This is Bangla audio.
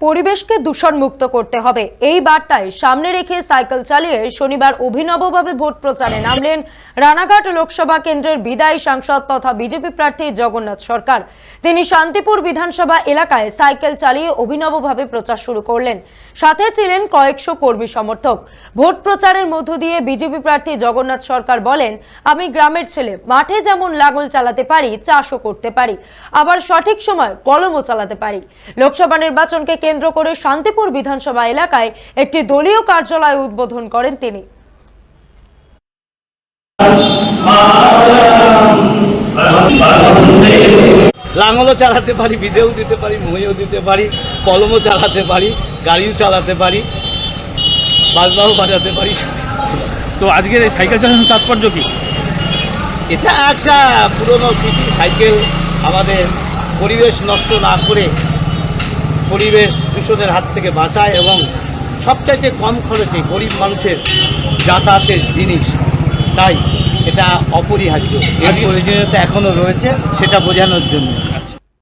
পরিবেশকে দূষণমুক্ত করতে হবে। এই বার্তায় সামনে রেখে সাইকেল চালিয়ে শনিবার অভিনবভাবে ভোট প্রচারে নামলেন রানাঘাট লোকসভা কেন্দ্রের বিদায়ী সাংসদ তথা বিজেপি প্রার্থী জগন্নাথ সরকার। তিনি শান্তিপুর বিধানসভা এলাকায় সাইকেল চালিয়ে অভিনবভাবে প্রচার শুরু করলেন। সাথে ছিলেন কয়েকশো কর্মী সমর্থক। ভোট প্রচারের মধ্য দিয়ে বিজেপি প্রার্থী জগন্নাথ সরকার বলেন, আমি গ্রামের ছেলে, মাঠে যেমন লাঙল চালাতে পারি, চাষও করতে পারি। আবার সঠিক সময় কলমও চালাতে পারি। লোকসভা নির্বাচনকে কেন্দ্র করে শান্তিপুর বিধানসভা এলাকায় একটি দলীয় কার্যালয় উদ্বোধন করেন তিনি। লাঙলও চালাতে পারি বিদেও দিতে পারি মহিও দিতে পারি কলমও চালাতে পারি গাড়িও চালাতে পারি বাজনাও বাজাতে পারি। তো আজকের এই সাইকেল চালানোর তাৎপর্য কি? এটা একটা পুরনো স্মৃতি সাইকেল আমাদের পরিবেশ নষ্ট না করে পরিবেশ দূষণের হাত থেকে বাঁচায় এবং সবচাইতে কম খরচে গরিব মানুষের যাতায়াতের জিনিস। তাই এটা অপরিহার্য। এর প্রয়োজনীয়তা এখনও রয়েছে, সেটা বোঝানোর জন্য।